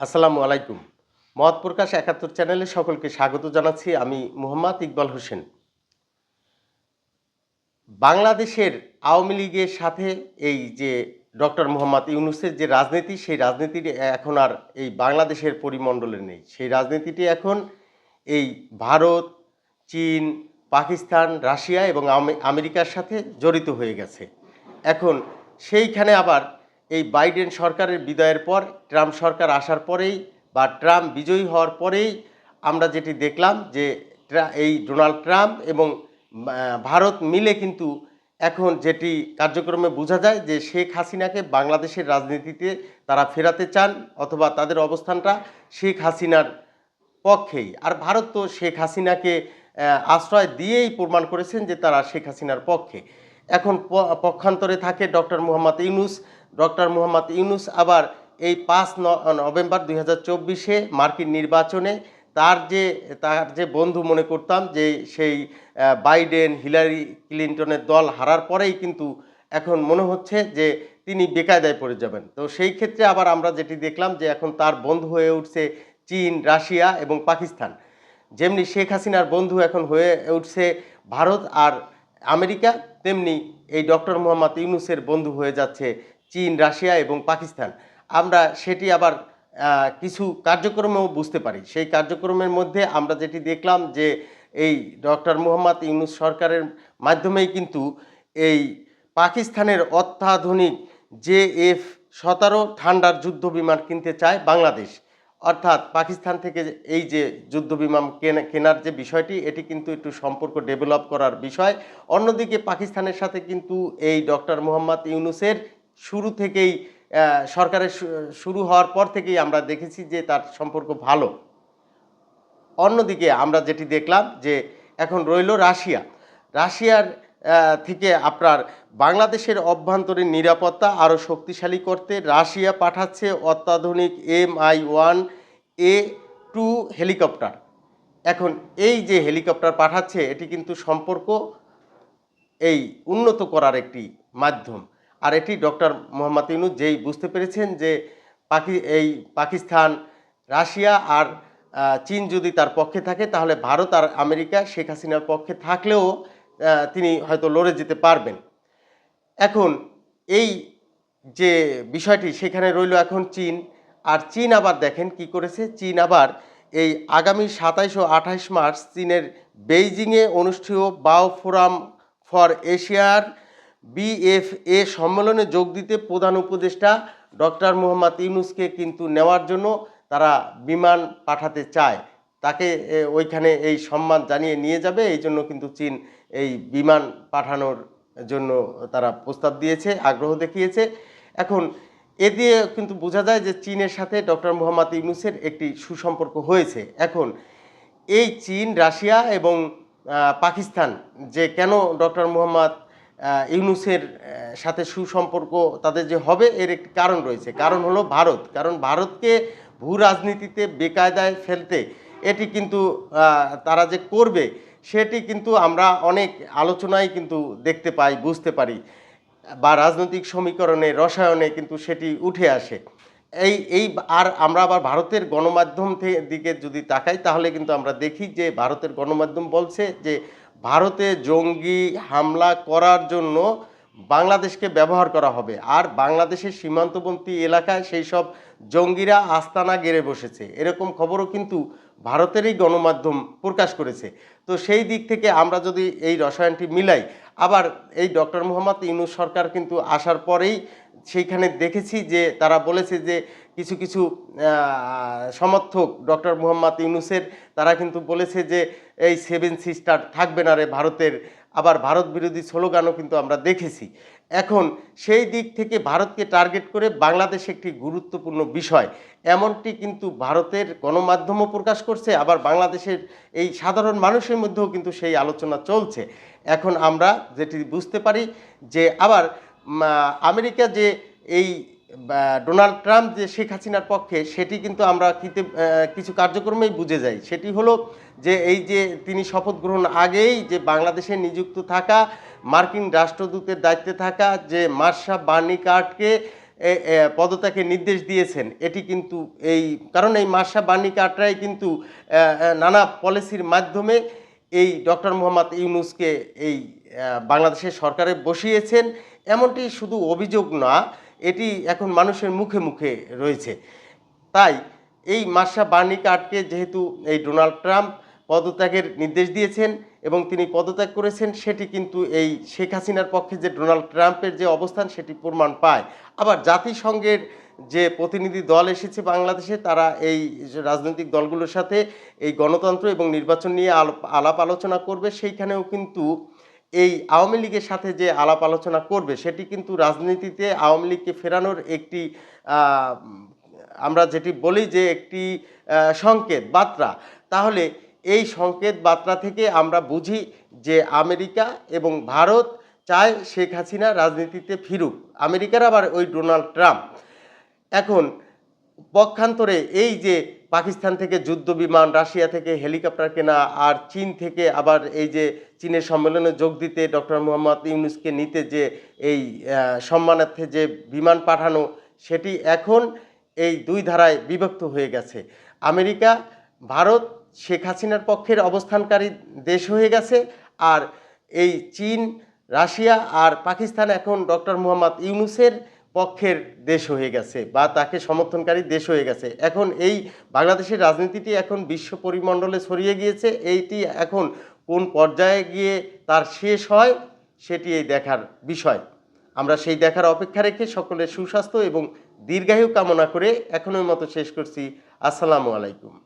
আসসালামু আলাইকুম। মত প্রকাশ একাত্তর চ্যানেলে সকলকে স্বাগত জানাচ্ছি। আমি মোহাম্মদ ইকবাল হোসেন। বাংলাদেশের আওয়ামী লীগের সাথে এই যে ডক্টর মোহাম্মদ ইউনুসের যে রাজনীতি, সেই রাজনীতিটি এখন আর এই বাংলাদেশের পরিমণ্ডলে নেই। সেই রাজনীতিটি এখন এই ভারত, চীন, পাকিস্তান, রাশিয়া এবং আমেরিকার সাথে জড়িত হয়ে গেছে। এখন সেইখানে আবার এই বাইডেন সরকারের বিদায়ের পর, ট্রাম্প সরকার আসার পরেই বা ট্রাম্প বিজয়ী হওয়ার পরেই আমরা যেটি দেখলাম যে এই ডোনাল্ড ট্রাম্প এবং ভারত মিলে কিন্তু এখন যেটি কার্যক্রমে বোঝা যায় যে শেখ হাসিনাকে বাংলাদেশের রাজনীতিতে তারা ফেরাতে চান অথবা তাদের অবস্থানটা শেখ হাসিনার পক্ষেই। আর ভারত তো শেখ হাসিনাকে আশ্রয় দিয়েই প্রমাণ করেছেন যে তারা শেখ হাসিনার পক্ষে। এখন পক্ষান্তরে থাকে ডক্টর মোহাম্মদ ইউনুস ডক্টর মোহাম্মদ ইউনুস আবার এই পাঁচ নভেম্বর দুই মার্কিন নির্বাচনে তার যে তার যে বন্ধু মনে করতাম যে সেই বাইডেন, হিলারি ক্লিন্টনের দল হারার পরেই কিন্তু এখন মনে হচ্ছে যে তিনি বেকায়দায় পড়ে যাবেন। তো সেই ক্ষেত্রে আবার আমরা যেটি দেখলাম যে এখন তার বন্ধু হয়ে উঠছে চীন, রাশিয়া এবং পাকিস্তান। যেমনি শেখ হাসিনার বন্ধু এখন হয়ে উঠছে ভারত আর আমেরিকা, তেমনি এই ডক্টর মোহাম্মদ ইউনুসের বন্ধু হয়ে যাচ্ছে চীন, রাশিয়া এবং পাকিস্তান। আমরা সেটি আবার কিছু কার্যক্রমেও বুঝতে পারি। সেই কার্যক্রমের মধ্যে আমরা যেটি দেখলাম যে এই ডক্টর মোহাম্মদ ইউনুস সরকারের মাধ্যমেই কিন্তু এই পাকিস্তানের অত্যাধুনিক জে এফ সতেরো ঠান্ডার যুদ্ধ বিমান কিনতে চায় বাংলাদেশ। অর্থাৎ পাকিস্তান থেকে এই যে যুদ্ধ বিমান কেনা- কেনার যে বিষয়টি, এটি কিন্তু একটু সম্পর্ক ডেভেলপ করার বিষয়। অন্যদিকে পাকিস্তানের সাথে কিন্তু এই ডক্টর মোহাম্মদ ইউনুসের শুরু থেকেই সরকারের শুরু হওয়ার পর থেকেই আমরা দেখেছি যে তার সম্পর্ক ভালো। অন্যদিকে আমরা যেটি দেখলাম যে এখন রইল রাশিয়া। রাশিয়ার থেকে আপনার বাংলাদেশের অভ্যন্তরীণ নিরাপত্তা আরও শক্তিশালী করতে রাশিয়া পাঠাচ্ছে অত্যাধুনিক M I one A two helicopter. এখন এই যে হেলিকপ্টার পাঠাচ্ছে, এটি কিন্তু সম্পর্ক এই উন্নত করার একটি মাধ্যম। আর এটি ডক্টর মোহাম্মদ ইউনুস যেই বুঝতে পেরেছেন যে পাকি, এই পাকিস্তান, রাশিয়া আর চীন যদি তার পক্ষে থাকে, তাহলে ভারত আর আমেরিকা শেখ হাসিনার পক্ষে থাকলেও তিনি হয়তো লড়ে যেতে পারবেন। এখন এই যে বিষয়টি সেখানে রইল এখন চীন, আর চীন আবার দেখেন কি করেছে, চীন আবার এই আগামী সাতাইশ ও আঠাইশ মার্চ চীনের বেইজিংয়ে অনুষ্ঠেয় বাও ফোরাম ফর এশিয়ার বিএফএ সম্মেলনে যোগ দিতে প্রধান উপদেষ্টা ডক্টর মোহাম্মদ ইউনুসকে কিন্তু নেওয়ার জন্য তারা বিমান পাঠাতে চায়। তাকে ওইখানে এই সম্মান জানিয়ে নিয়ে যাবে। এই জন্য কিন্তু চীন এই বিমান পাঠানোর জন্য তারা প্রস্তাব দিয়েছে, আগ্রহ দেখিয়েছে। এখন, এ দিয়ে কিন্তু বোঝা যায় যে চীনের সাথে ডক্টর মোহাম্মদ ইউনুসের একটি সুসম্পর্ক হয়েছে। এখন, এই চীন, রাশিয়া এবং পাকিস্তান যে কেন ডক্টর মোহাম্মদ ইউনুসের সাথে সুসম্পর্ক তাদের যে হবে, এর একটি কারণ রয়েছে। কারণ হলো ভারত। কারণ ভারতকে ভূ রাজনীতিতে বেকায়দায় ফেলতে, এটি কিন্তু তারা যে করবে, সেটি কিন্তু আমরা অনেক আলোচনায় কিন্তু দেখতে পাই, বুঝতে পারি। বা রাজনৈতিক সমীকরণে, রসায়নে কিন্তু সেটি উঠে আসে। এই এই আর আমরা আবার ভারতের গণমাধ্যম থে- দিকে যদি তাকাই, তাহলে কিন্তু আমরা দেখি যে ভারতের গণমাধ্যম বলছে যে ভারতে জঙ্গি হামলা করার জন্য বাংলাদেশকে ব্যবহার করা হবে। আর বাংলাদেশের সীমান্তবর্তী এলাকায় সেই সব জঙ্গিরা আস্তানা গেড়ে বসেছে। এরকম খবরও কিন্তু ভারতেরই গণমাধ্যম প্রকাশ করেছে। তো সেই দিক থেকে আমরা যদি এই রসায়নটি মিলাই, আবার এই ডক্টর মোহাম্মদ ইউনুস সরকার কিন্তু আসার পরেই সেইখানে দেখেছি যে তারা বলেছে যে কিছু কিছু সমর্থক ডক্টর মোহাম্মদ ইউনুসের, তারা কিন্তু বলেছে যে এই সেভেন সিস্টার থাকবে না রে ভারতের আবার ভারত বিরোধী স্লোগানও কিন্তু আমরা দেখেছি। এখন সেই দিক থেকে ভারতকে টার্গেট করে বাংলাদেশ একটি গুরুত্বপূর্ণ বিষয়। এমনটি কিন্তু ভারতের গণমাধ্যমও প্রকাশ করছে, আবার বাংলাদেশের এই সাধারণ মানুষের মধ্যেও কিন্তু সেই আলোচনা চলছে। এখন আমরা যেটি বুঝতে পারি যে আবার আমেরিকা যে এই ডোনাল্ড ট্রাম্প যে শেখ হাসিনার পক্ষে, সেটি কিন্তু আমরা কিছু কার্যক্রমেই বুঝে যাই। সেটি হলো যে এই যে তিনি শপথ গ্রহণ আগেই যে বাংলাদেশে নিযুক্ত থাকা, মার্কিন রাষ্ট্রদূতের দায়িত্বে থাকা যে মার্শা বার্নি কার্ডকে পদত্যাগের নির্দেশ দিয়েছেন, এটি কিন্তু এই, কারণ এই মাসা বার্নি কাটরাই কিন্তু নানা পলিসির মাধ্যমে এই ডক্টর মোহাম্মদ ইউনুসকে এই বাংলাদেশের সরকারে বসিয়েছেন। এমনটি শুধু অভিযোগ না এটি এখন মানুষের মুখে মুখে রয়েছে। তাই এই মার্শা বার্নি কার্ডকে যেহেতু এই ডোনাল্ড ট্রাম্প পদত্যাগের নির্দেশ দিয়েছেন এবং তিনি পদত্যাগ করেছেন, সেটি কিন্তু এই শেখ হাসিনার পক্ষে যে ডোনাল্ড ট্রাম্পের যে অবস্থান, সেটি প্রমাণ পায়। আবার জাতিসংঘের যে প্রতিনিধি দল এসেছে বাংলাদেশে, তারা এই রাজনৈতিক দলগুলোর সাথে এই গণতন্ত্র এবং নির্বাচন নিয়ে আলাপ আলোচনা করবে। সেইখানেও কিন্তু এই আওয়ামী লীগের সাথে যে আলাপ আলোচনা করবে, সেটি কিন্তু রাজনীতিতে আওয়ামী লীগকে ফেরানোর একটি আমরা যেটি বলি যে একটি সংকেত বার্তা। তাহলে এই সংকেত বার্তা থেকে আমরা বুঝি যে আমেরিকা এবং ভারত চায় শেখ হাসিনা রাজনীতিতে ফিরুক। আমেরিকার আবার ওই ডোনাল্ড ট্রাম্প। এখন পক্ষান্তরে এই যে পাকিস্তান থেকে যুদ্ধ বিমান, রাশিয়া থেকে হেলিকপ্টার কেনা আর চীন থেকে আবার এই যে চীনের সম্মেলনে যোগ দিতে ডক্টর মোহাম্মদ ইউনুসকে নিতে যে এই সম্মানার্থে যে বিমান পাঠানো, সেটি এখন এই দুই ধারায় বিভক্ত হয়ে গেছে। আমেরিকা, ভারত, শেখ হাসিনার পক্ষের অবস্থানকারী দেশ হয়ে গেছে আর এই চীন, রাশিয়া আর পাকিস্তান এখন ডক্টর মোহাম্মদ ইউনুসের পক্ষের দেশ হয়ে গেছে বা তাকে সমর্থনকারী দেশ হয়ে গেছে। এখন এই বাংলাদেশের রাজনীতিটি এখন বিশ্ব পরিমণ্ডলে ছড়িয়ে গিয়েছে। এইটি এখন কোন পর্যায়ে গিয়ে তার শেষ হয়, সেটি এই দেখার বিষয়। আমরা সেই দেখার অপেক্ষা রেখে সকলের সুস্বাস্থ্য এবং দীর্ঘায়ু কামনা করে এখনের মতো শেষ করছি। আসসালামু আলাইকুম।